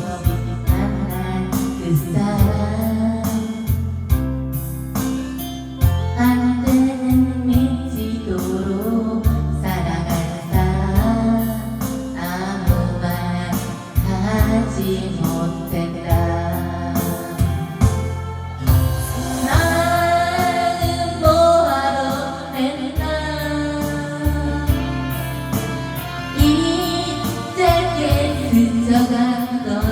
만난 그 사람 안 되는 미치도록 사랑할 사람 아무 말 하지 못했다 그저가 너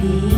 baby.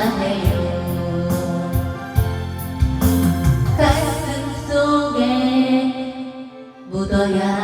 묻어야.